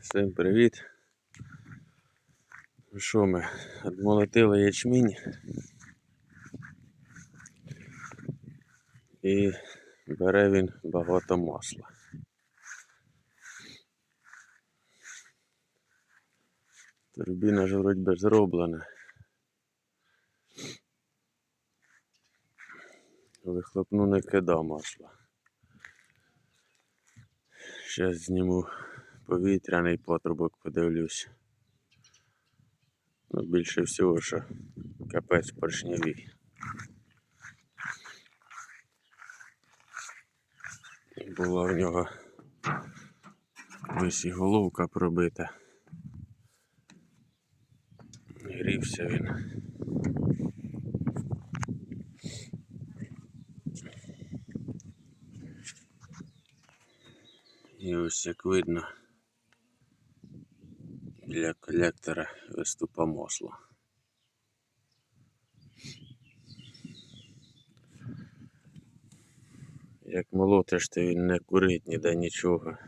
Всім привіт. Ну Що ми? Відмолотили ячмінь. І бере він багато масла. Турбіна ж вроді би зроблена. Вихлопну не кида масла. Зараз зніму повітряний патрубок, подивлюсь. Ну, більше всього, що капець поршневий. Була в нього ось і головка пробита. Грівся він. І ось як видно, біля колектора виступа. Як молотиш, то він не курить ніде нічого,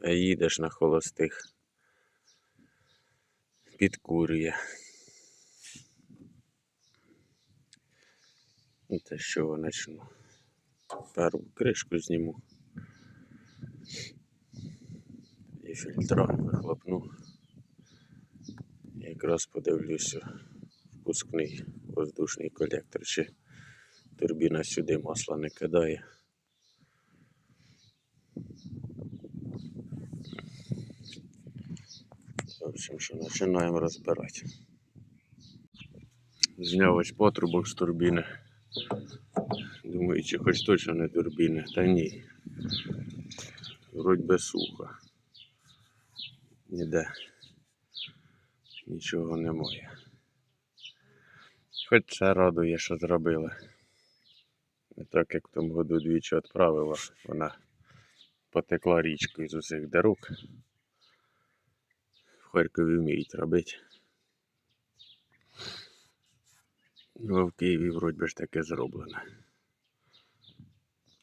а їдеш на холостих. Підкурює. Ну, Та з чого почну? Першу кришку зніму. І фільтра вихлопну. Якраз подивлюся впускний воздушний колектор, чи турбіна сюди масла не кидає. В общем, що починаємо розбирати. Зняв ось патрубок з турбіни. Думаю, чи хоч точно не турбіни, та ні. Вроді би сухо. Ніде нічого немає. Хоч це радує, що зробили. Не так як в тому году двічі відправила, вона потекла річкою з усіх дорог. В Харкові вміють робити. Ну, в Києві вроді ж таке зроблено.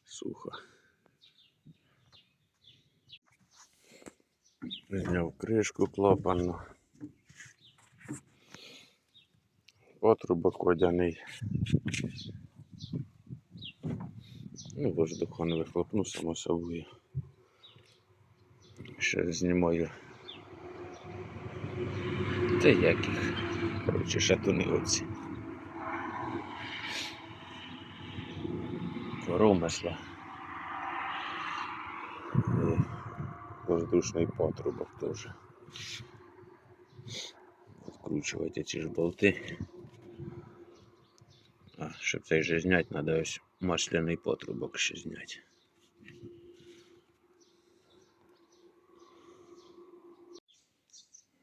Сухо. Зняв кришку клапанну. Патрубок водяний. Ну, воздух не вихлопну, само собою. Ще знімаю. Та як їх. Коротше, шатуни оці. Коромисла. І воздушний патрубок теж. Відкручувати ці ж болти. А, щоб цей же зняти, треба ось масляний патрубок ще зняти.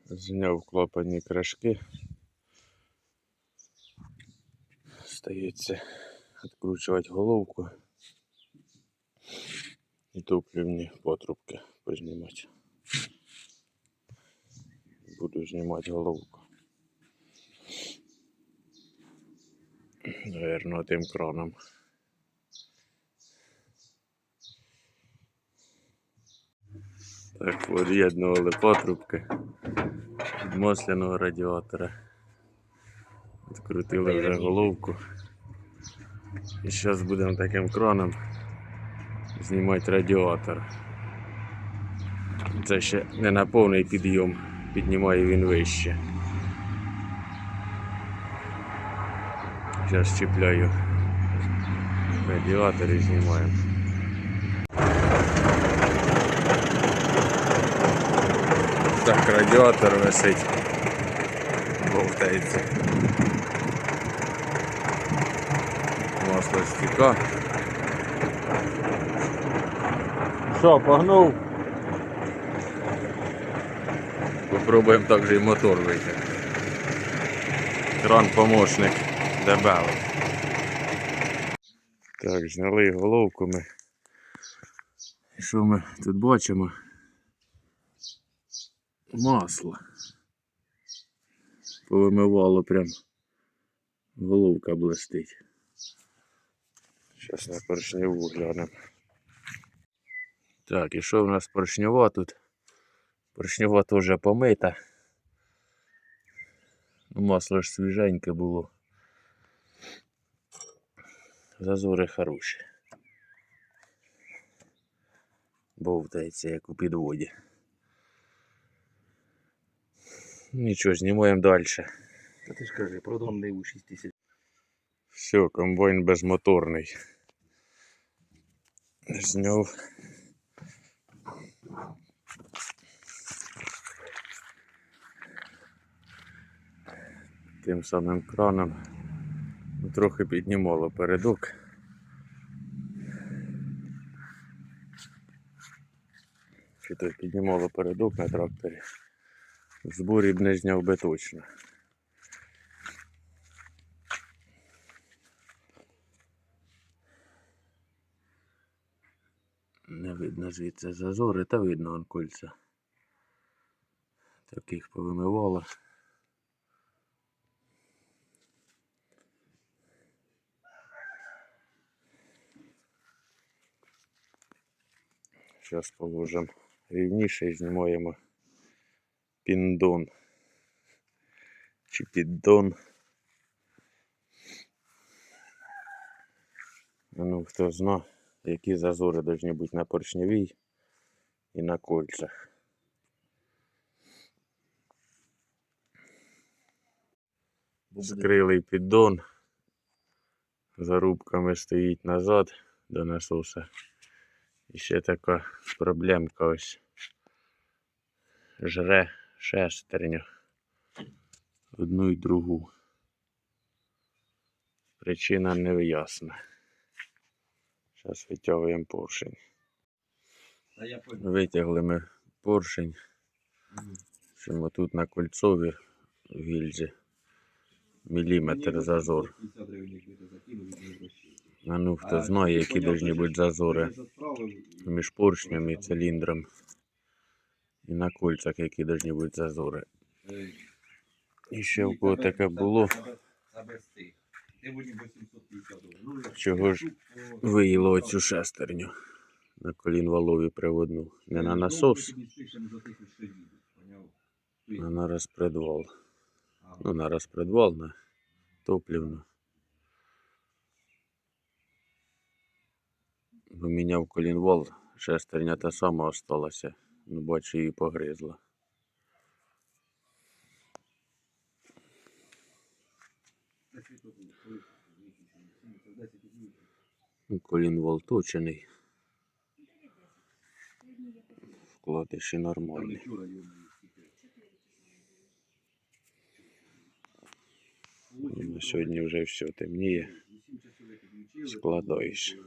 Зняв клапані кришки. Стається відкручувати головку і топлівні патрубки Познімати. Буду знімати головку. Наверно, тим краном. Так, від'єднували патрубки від масляного радіатора. Відкрутили вже головку. І зараз будемо таким краном знімати радіатор. Це ще не на повний підйом, піднімає він вище. Зараз чіпляю радіатор і знімаємо. Так, радіатор висить. Бовтається. Масло стіка. Що, погнув? Попробуємо також і мотор вийти. Кран помощник дебелий. Так, зняли головку ми. Що ми тут бачимо? Масло. Повимивало прям. Головка блистить. Зараз на поршневу глянемо. Так, і що в нас поршнева тут? Поршньова теж помита. Ну, Масло ж свіженьке було. Зазори хороші. Бовтається, як у підводі. Нічого, знімаємо далі. Та ти ж кажи, продонний у 6 тисяч. Все, комбайн безмоторний. Зняв. Тим самим краном. Ну, Трохи піднімало передок. Чи то піднімало передок на тракторі. В зборі б не зняв би точно. Не видно звідси зазори, та видно он. Таких повимивало. Зараз положимо рівніше і знімаємо піндон. Чи піддон. Ну, хто зна, які зазори повинні бути на поршневій і на кольцях. Скрилий піддон. Зарубками стоїть назад до насоса. Ще така проблемка ось. Жре шестерню. Одну і другу. Причина невиясна. Зараз витягуємо поршень. Витягли ми поршень. Чому тут на кольцові гільзі. Міліметр зазор. А ну хто знає, які повинні бути зазори між поршнем і циліндром. І на кольцях, які повинні бути зазори. І ще в кого таке було, Чого ж виїло оцю шестерню на колін валові приводну. Не на насос, а на розпредвал. Ну, на розпредвал, на топливну. Поміняв колінвал, шестерня та сама осталася. Ну, бачу, її погризла. Ну, Колінвал точений. Вкладиші нормальні. Ну, На сьогодні вже все темніє. Складаєш.